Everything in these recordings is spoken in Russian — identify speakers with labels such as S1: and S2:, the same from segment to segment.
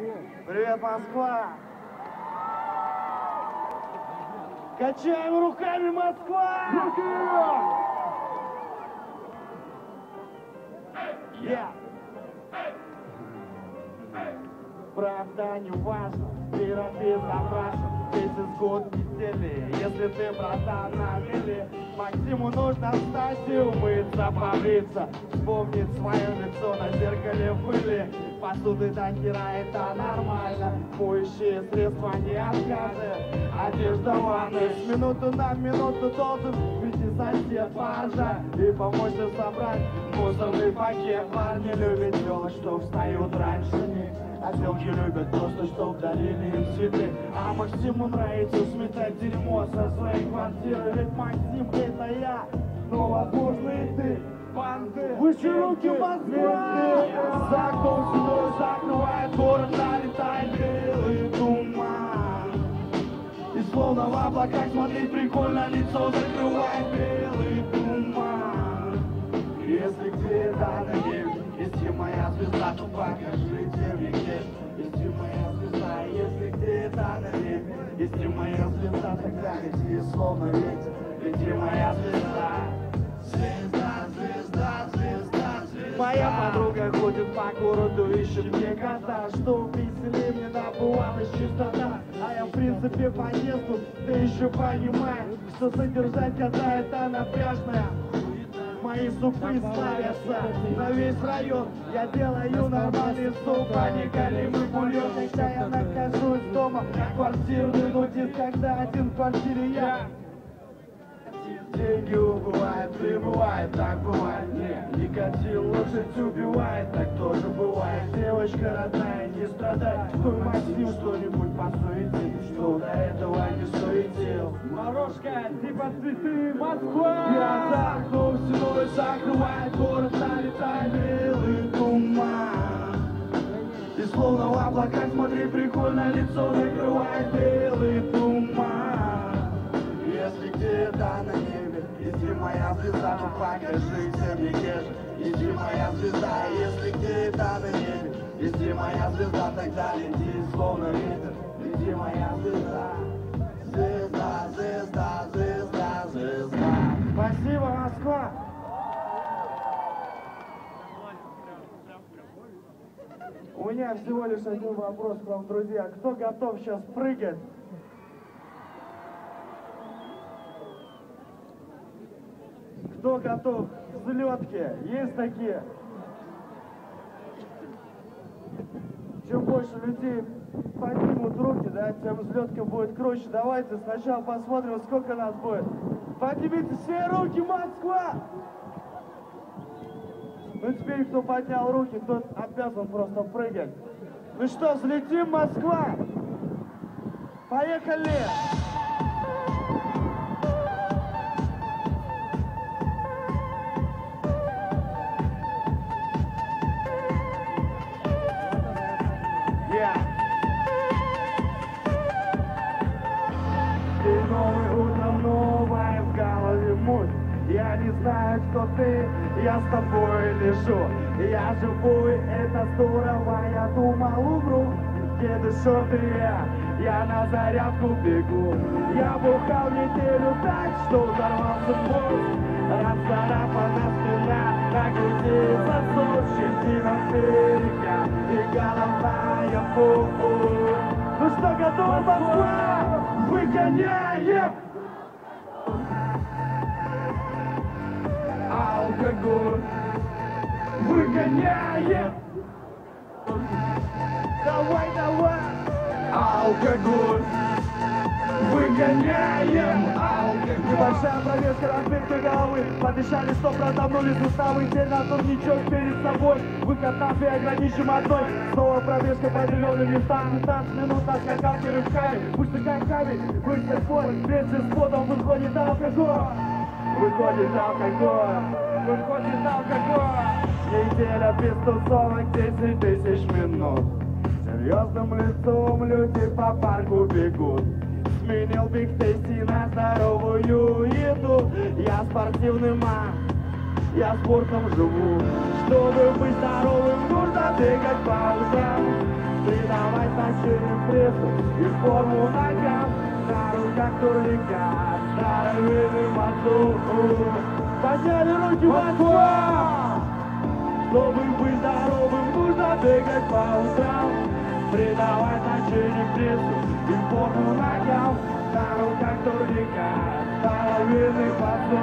S1: Привет, Москва! Качаем руками, Москва! Руки! Yeah. Правда не важно, мира безопасен, Здесь год недели, если ты, братан, на мели Максиму нужно встать и умыться, побриться Вспомнить свое лицо на зеркале пыли Посуды до хера это нормально. Моющие средства не откажет Одежда в ванной. С минуты на минуту должен выйти сосед поржать И помочь собрать мусорный пакет. Парни любят телок, что встают раньше а девки любят просто, чтоб дарили им цветы. А Максиму нравится сметать дерьмо со своей квартиры Ведь Максим это я, новобожный ты Банды, выше руки Москва! За окном седой закрывает город, налетает белый туман. И словно в облаках смотреть прикольно, лицо закрывает белый туман. Если где-то на небе если моя звезда, то покажите мне где. Если моя звезда, если где-то на небе. Если моя звезда, тогда лети словно ветер. Лети моя звезда. Звезда, звезда, звезда, звезда. Моя подруга ходит по городу, ищет мне кота. Что веселее мне набывалась чистота А я в принципе поездку, ты еще понимаешь Что содержать кота это напряжная Мои зубы славятся. На весь район Я делаю нормальный суп, а не голимый бульон Когда я нахожусь дома, квартирный нудист Когда один в квартире я. Деньги убывают, прибывает, так бывает. Не Никотин лошадь убивает, так тоже бывает. Девочка родная, не страдай Твой Максим что-нибудь посуетит Что до этого
S2: Морожка, типа цветы, Москва!
S1: Я за окном стеной закрывает город, налетает белый туман. И словно в облаках, смотри, прикольно лицо закрывает белый туман. Если где-то на небе, иди моя звезда, то покажите мне же Иди моя звезда, если где-то на небе, иди моя звезда, тогда лети словно ветер. Иди моя звезда, меня всего лишь один вопрос к вам, друзья. Кто готов сейчас прыгать? Кто готов к взлетке? Есть такие? Чем больше людей поднимут руки, да, тем взлетка будет круче. Давайте сначала посмотрим, сколько нас будет. Поднимите все руки, Москва! Ну теперь, кто поднял руки, тот обязан просто прыгать. Ну что, взлетим, Москва? Поехали! Yeah. Я не знаю, кто ты, я с тобой лежу. Я живой, это здорово, я думал умру. Еду я, я на зарядку бегу. Я бухал неделю так, что взорвался мозг Расцарапана спина, на груди сосуд Щетина берега и головная боль Ну что, готова Москва? Выгоняем! Алкоголь Выгоняем! Давай, давай! Алкоголь Выгоняем. Алкоголь. Небольшая пробежка разбитой головы. Подышали стоп, разомнули суставы. Теперь на турничок перед собой. На две ограничим одной. Снова пробежка по зеленым местам. 15 минут на скакалке рывками Мышцы коньками, мышцы спой Вместе с потом выходит алкоголь. Выходит алкоголь Выходит алкоголь Неделя без тусовок 10 тысяч минут Серьезным лицом люди по парку бегут Сменил биг тейсти на здоровую еду Я спортивный маг, я спортом живу Чтобы быть здоровым, нужно бегать по утрам Придавать значение прессу и форму ногам На руках турника, здоровый мазу Подняли руки Москва! Чтобы быть здоровым, нужно бегать по утрам Придавать значение прессу и форму ногам На руках турника, здоровый мазу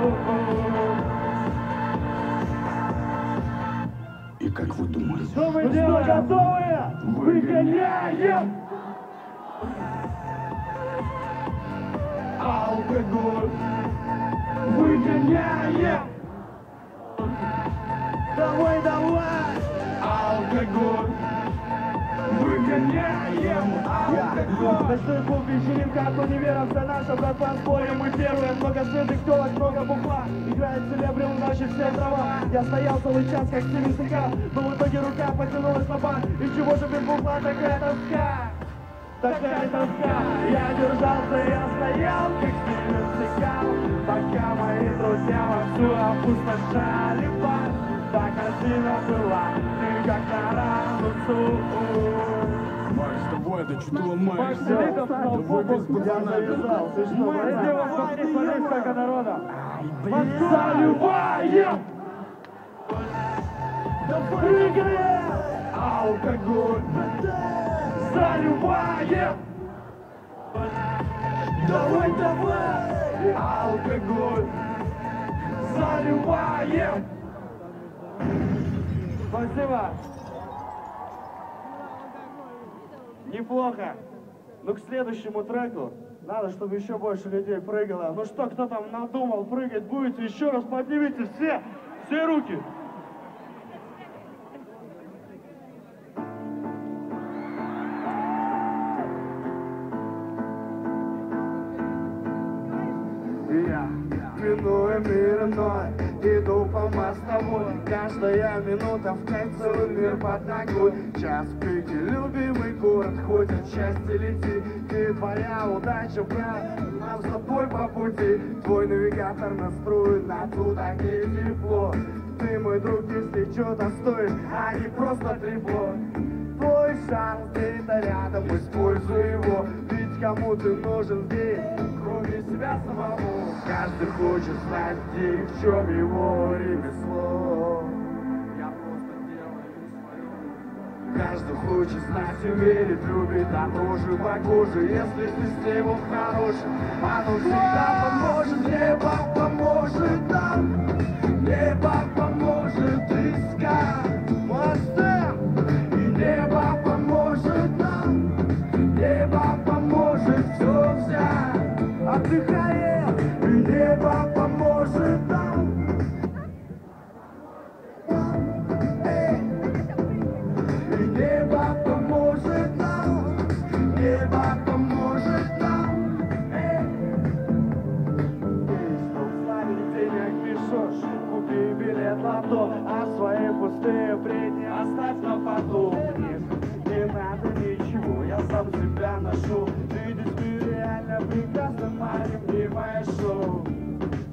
S3: И как вы думаете?
S1: Что мы делаем? готовы? Выгоняем! Алкоголь! Выгоняем! Давай, давай! Алкоголь! Выгоняем! Алкоголь! Ночной клуб, вечеринка от универа, вся наша братва спорим, мы первые, много свежих телок, много бухла, играет целебрил ночи все дрова, я стоял целый час, как Сигал, но в итоге рука потянулась на бан, и чего же без бухла такая тоска? Такая тоска, я держался, я стоял, как Стивен Сигал, пока мои друзья вовсю опустошали бар, так красиво была, ты как на рану
S3: Макс, давай, да что ты ломаешься?
S2: Макс, ты боком.
S1: Я
S3: пацана.
S1: завязал, ты что,
S2: Мы сделаем смотри, смотри, сколько народа.
S1: Заливаем! Прыгаем! Алкоголь! Заливаем! Давай, давай! Алкоголь! Заливаем!
S2: Спасибо. Неплохо.
S1: Ну, к следующему треку надо, чтобы еще больше людей прыгало. Ну что, кто там надумал прыгать будете? Еще раз поднимите все, все руки. Мостовой Каждая минута в целый мир под ногой. Час пики, любимый город, хоть отчасти лети Ты твоя удача, брат, нам с тобой по пути. Твой навигатор настроен на туда, где тепло. Ты мой друг, если что-то стоит, а не просто трепло Твой шанс где-то рядом, используй его Ведь кому ты нужен здесь, кроме себя самому Каждый хочет знать, где в чем его ремесло. Я просто делаю свое Каждый хочет знать и верит, любит, а тоже похоже. Если ты с ним хороший, оно всегда поможет. Небо поможет нам, бредни оставь на потом. Нет, не надо ничего, я сам себя ношу. В мире реально прекрасно, моим любимое шоу.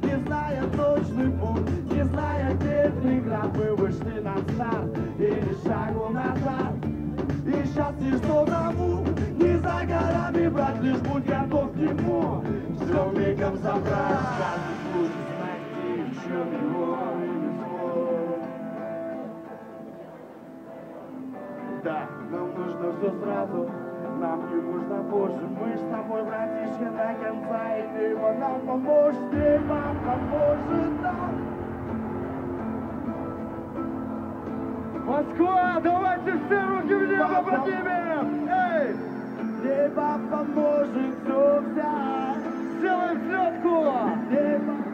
S1: Не зная точный путь, не зная, где преград, мы вышли на старт и шагу назад. И сейчас ничто тому, не за горами, брат, лишь будь готов к нему. Все мигом забрать, каждый будет знать, в чем его все сразу, нам не нужно позже. Мы с тобой, братишка, до конца, и небо нам поможет, небо поможет нам.
S2: Москва, давайте все руки в небо поднимем! Эй,
S1: Небо поможет все взять.
S2: сделаем!
S1: Небо, небо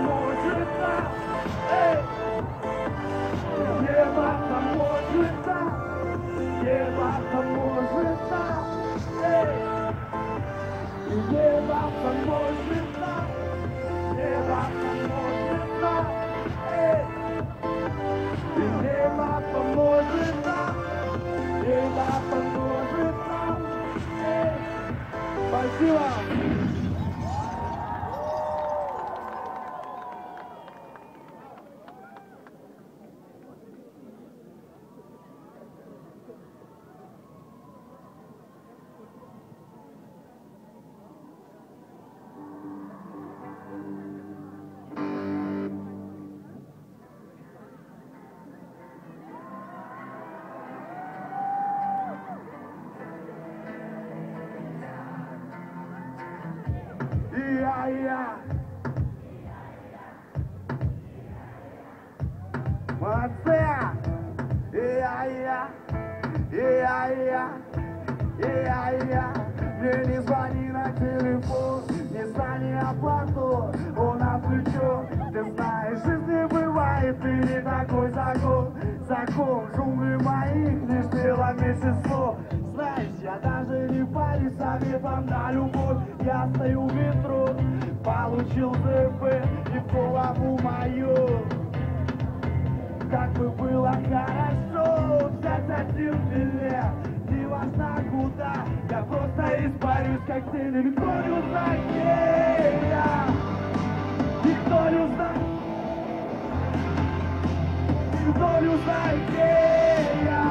S1: Молодцы! Я-я. Я-я. Я-я. Мне не звони на телефон, не звони оплату, нас плечо. Ты знаешь, жизни бывает и не такой закон. Закон джунглей моих лишь дело месяц слов. Знаешь, я даже не парюсь советом на любовь. Я стою в метро, получил ДП и в голову мою. Хорошо один билет Не важно куда, я просто испарюсь как тень И Никто не узнает, где я Никто не узнает Никто не узнает, где я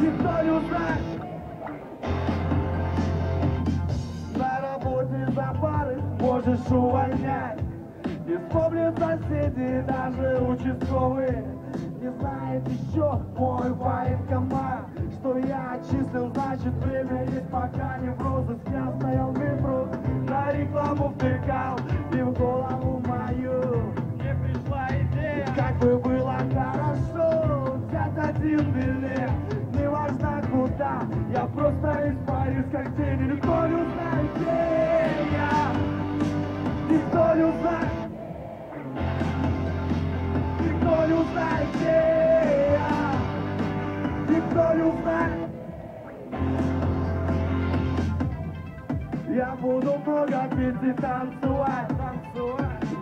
S1: Никто не узнает На работе за пары можешь увольнять. Не вспомнят соседи, даже участковые знает еще мой военкомат Что я отчислен, значит время есть пока не в розыск. Я стоял метро, на рекламу втыкал И в голову мою. Мне пришла идея Как бы было хорошо взять один билет. Не важно куда, я просто испарюсь как тень И Никто не узнает, где я. Никто не узнает. Никто не узнает, где я буду много пить и танцевать,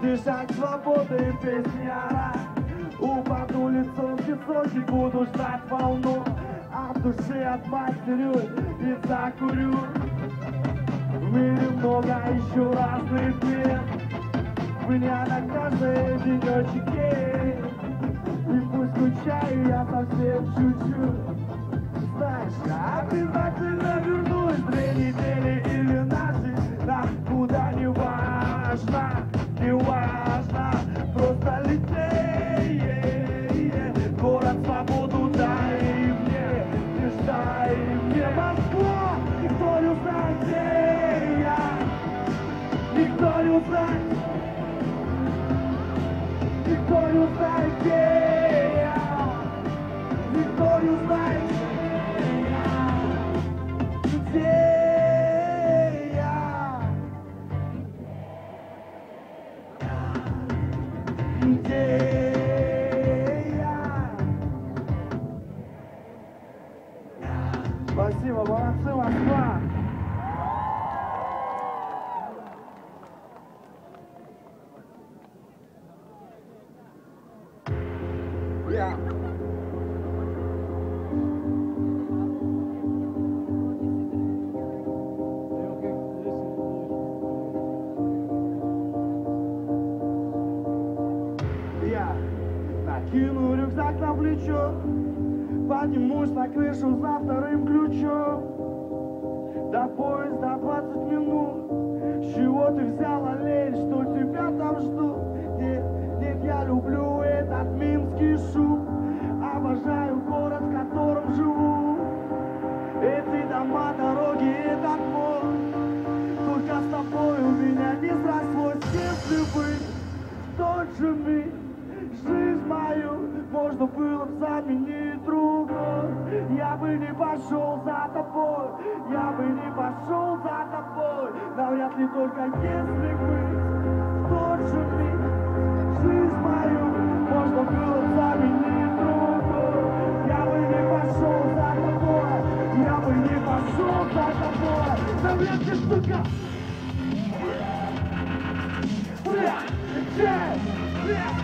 S1: Дышать свободой и песни орать. Упаду лицом в песок и буду ждать волну. От души отмастерю и закурю. В мире много еще разных мест. Меня на каждой денечке И пусть скучаю я совсем чуть-чуть. Знаешь, обязательно вернусь Две плечо, поднимусь на крышу за вторым ключом. До поезда 20 минут. С чего ты взял, олень, что тебя там ждут? Нет, нет, я люблю этот минский шум. Обожаю город, в котором живу. Эти дома, дороги, этот мост. Только с тобой у меня не срослось, если бы в тот же мою можно было бы заменить другой. Я бы не пошел за тобой, я бы не пошел за тобой, навряд ли только если бы в тот же миг жизнь мою можно было бы заменить другой. Я бы не пошел за тобой, я бы не пошел за тобой, навряд ли сука. Yeah, yeah, yeah.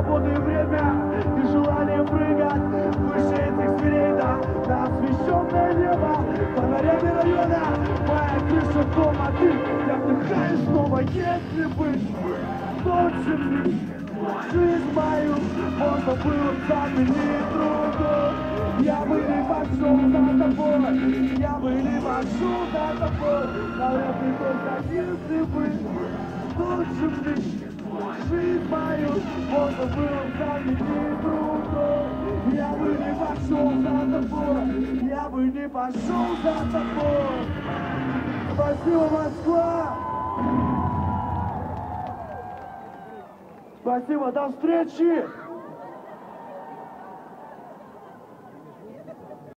S1: свободы и время И желание прыгать выше этих зверей, да На освещенное небо, фонарями района Моя крыша дома, ты, я вдыхаю снова Если бы точно Жизнь мою можно было заменить другой Я бы не пошел за тобой Я бы не пошел за тобой. Наверное, только если бы лучше мне Жизнь мою можно было заменить другой Я бы не пошел за тобой Я бы не пошел за тобой Спасибо, Москва! Спасибо, до встречи!